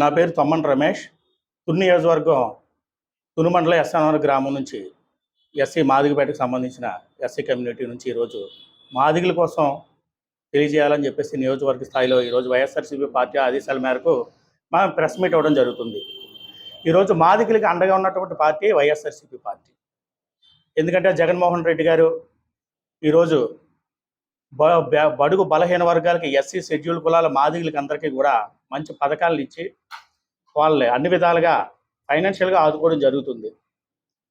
నా పేరు తమ్మన్ రమేష్. తుని నియోజకవర్గం తుని మండలం ఎస్ఎన్ఆర్ గ్రామం నుంచి ఎస్సీ మాదిగపేటకు సంబంధించిన ఎస్సీ కమ్యూనిటీ నుంచి ఈరోజు మాదిగల కోసం తెలియజేయాలని చెప్పేసి నియోజకవర్గ స్థాయిలో ఈరోజు వైఎస్ఆర్సీపీ పార్టీ ఆదేశాల మేరకు మనం ప్రెస్ మీట్ అవ్వడం జరుగుతుంది. ఈరోజు మాదిగలకి అండగా ఉన్నటువంటి పార్టీ వైఎస్ఆర్సీపీ పార్టీ. ఎందుకంటే జగన్మోహన్ రెడ్డి గారు ఈరోజు బడుగు బలహీన వర్గాలకి ఎస్సీ షెడ్యూల్ కులాల మాదిగులకి అందరికీ కూడా మంచి పథకాలను ఇచ్చి వాళ్ళని అన్ని విధాలుగా ఫైనాన్షియల్గా ఆదుకోవడం జరుగుతుంది.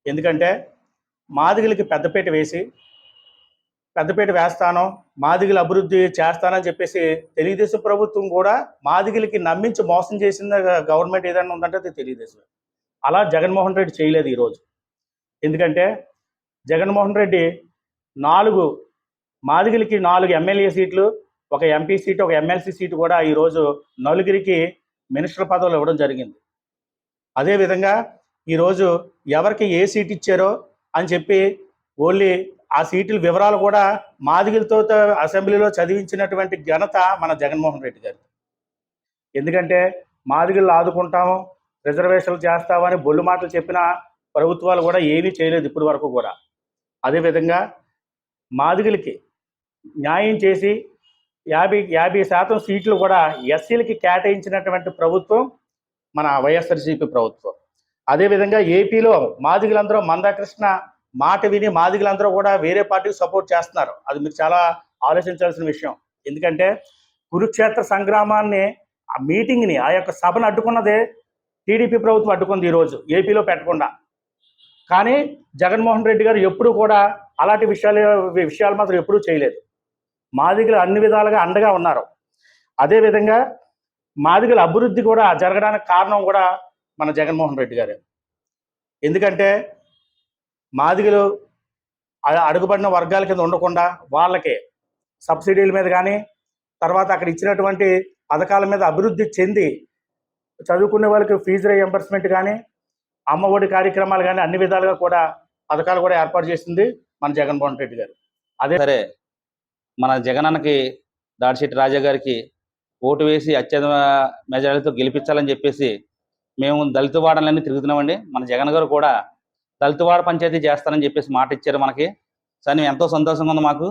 ఎందుకంటే మాదిగులకి పెద్దపీట వేసి పెద్దపీట వేస్తాను మాదిగుల అభివృద్ధి చేస్తానని చెప్పేసి తెలుగుదేశం ప్రభుత్వం కూడా మాదిగులకి నమ్మించి మోసం చేసిన గవర్నమెంట్ ఏదైనా ఉందంటే అది తెలుగుదేశం అలా జగన్మోహన్ రెడ్డి చేయలేదు ఈరోజు. ఎందుకంటే జగన్మోహన్ రెడ్డి నాలుగు మాదిగలకి నాలుగు ఎమ్మెల్యే సీట్లు ఒక ఎంపీ సీటు ఒక ఎమ్మెల్సీ సీటు కూడా ఈరోజు నలుగురికి మినిస్టర్ పదవులు ఇవ్వడం జరిగింది. అదేవిధంగా ఈరోజు ఎవరికి ఏ సీట్ ఇచ్చారో అని చెప్పి ఓన్లీ ఆ సీట్ల వివరాలు కూడా మాదిగలతో అసెంబ్లీలో చదివించినటువంటి ఘనత మన జగన్మోహన్ రెడ్డి గారు ఎందుకంటే మాదిగిళ్ళు ఆదుకుంటాము రిజర్వేషన్లు చేస్తామని బొల్లు మాటలు చెప్పిన ప్రభుత్వాలు కూడా ఏమీ చేయలేదు ఇప్పటి వరకు కూడా. అదేవిధంగా మాదిగలకి న్యాయం చేసి యాభై యాభై శాతం సీట్లు కూడా ఎస్సీలకి కేటాయించినటువంటి ప్రభుత్వం మన వైఎస్ఆర్సీపీ ప్రభుత్వం. అదేవిధంగా ఏపీలో మాదిగలందరూ మందాకృష్ణ మాట విని మాదిగలందరూ కూడా వేరే పార్టీకి సపోర్ట్ చేస్తున్నారు. అది మీరు చాలా ఆలోచించాల్సిన విషయం. ఎందుకంటే కురుక్షేత్ర సంగ్రామాన్ని ఆ మీటింగ్ని ఆ యొక్క సభను అడ్డుకున్నదే టీడీపీ ప్రభుత్వం అడ్డుకుంది ఈరోజు ఏపీలో పెట్టకుండా. కానీ జగన్మోహన్ రెడ్డి గారు ఎప్పుడూ కూడా అలాంటి విషయాలు విషయాలు మాత్రం ఎప్పుడూ చేయలేదు. మాదిగలు అన్ని విధాలుగా అండగా ఉన్నారు. అదేవిధంగా మాదిగల అభివృద్ధి కూడా జరగడానికి కారణం కూడా మన జగన్మోహన్ రెడ్డి గారే. ఎందుకంటే మాదిగలు అడుగుబడిన వర్గాల కింద ఉండకుండా వాళ్ళకి సబ్సిడీల మీద కానీ తర్వాత అక్కడ ఇచ్చినటువంటి పథకాల మీద అభివృద్ధి చెంది చదువుకునే వాళ్ళకి ఫీజు రియంబర్స్మెంట్ కానీ అమ్మఒడి కార్యక్రమాలు కానీ అన్ని విధాలుగా కూడా పథకాలు కూడా ఏర్పాటు చేసింది మన జగన్మోహన్ రెడ్డి గారు. అదే సరే మన జగనన్నకి దాడిశెట్టి రాజా గారికి ఓటు వేసి అత్యధిక మెజారిటీతో గెలిపించాలని చెప్పేసి మేము దళిత వాడలన్నీ తిరుగుతున్నామండి. మన జగన్ గారు కూడా దళిత వాడ పంచాయతీ చేస్తానని చెప్పేసి మాట ఇచ్చారు మనకి. సరే ఎంతో సంతోషంగా ఉంది మాకు.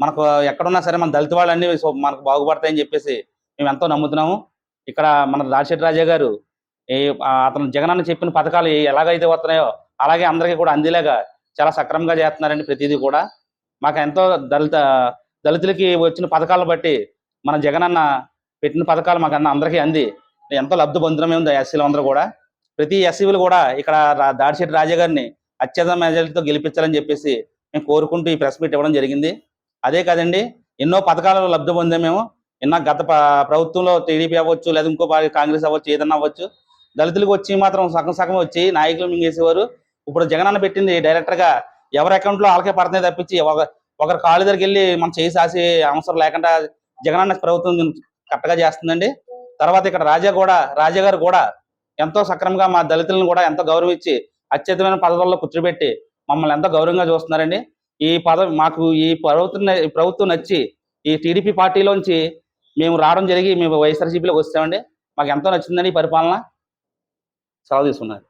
మనకు ఎక్కడున్నా సరే మన దళిత వాళ్ళన్నీ మనకు బాగుపడతాయని చెప్పేసి మేము ఎంతో నమ్ముతున్నాము. ఇక్కడ మన దాడిశెట్టి రాజా గారు ఈ అతను జగనన్న చెప్పిన పథకాలు ఎలాగైతే వస్తున్నాయో అలాగే అందరికీ కూడా అందేలాగా చాలా సక్రమంగా చేస్తున్నారండి ప్రతిదీ కూడా. మాకు ఎంతో దళిత దళితులకి వచ్చిన పథకాలను బట్టి మన జగనన్న పెట్టిన పథకాలు మాకు అన్న అందరికీ అంది. ఎంతో లబ్ధి పొందడమే ఉంది ఎస్సీలు అందరూ కూడా. ప్రతి ఎస్సీలు కూడా ఇక్కడ రా- దాడిశెట్టి రాజా గారిని అత్యధిక మెజారిటీతో గెలిపించాలని చెప్పేసి మేము కోరుకుంటూ ఈ ప్రెస్ మీట్ ఇవ్వడం జరిగింది. అదే కాదండి ఎన్నో పథకాలు లబ్ధి పొందాం మేము. ఎన్నో గత ప్రభుత్వంలో టీడీపీ అవ్వచ్చు లేదా ఇంకో కాంగ్రెస్ అవ్వచ్చు ఏదన్నా అవ్వచ్చు. దళితులకు వచ్చి మాత్రం సగం సగం వచ్చి నాయకులు మింగేసేవారు. ఇప్పుడు జగనన్న పెట్టింది డైరెక్టర్గా ఎవరి అకౌంట్లో వాళ్ళకే పడుతున్నాయి తప్పించి ఒక- ఒకరి కాళ్ళ దగ్గరికి వెళ్ళి మనం చేసి సాసే అవసరం లేకుండా జగనన్న ప్రభుత్వం కరెక్ట్గా చేస్తుందండి. తర్వాత ఇక్కడ రాజా కూడా రాజా గారు కూడా ఎంతో సక్రమంగా మా దళితులను కూడా ఎంతో గౌరవించి అత్యధికమైన పదవుల్లో కూర్చోబెట్టి మమ్మల్ని ఎంతో గౌరవంగా చూస్తున్నారండి. ఈ పదవి మాకు ఈ ప్రభుత్వం ఈ ప్రభుత్వం నచ్చి ఈ టీడీపీ పార్టీలోంచి మేము రావడం జరిగి మేము వైఎస్ఆర్సీపీలోకి వస్తామండి. మాకు ఎంతో నచ్చిందండి ఈ పరిపాలన. సెలవు తీసుకున్నారు.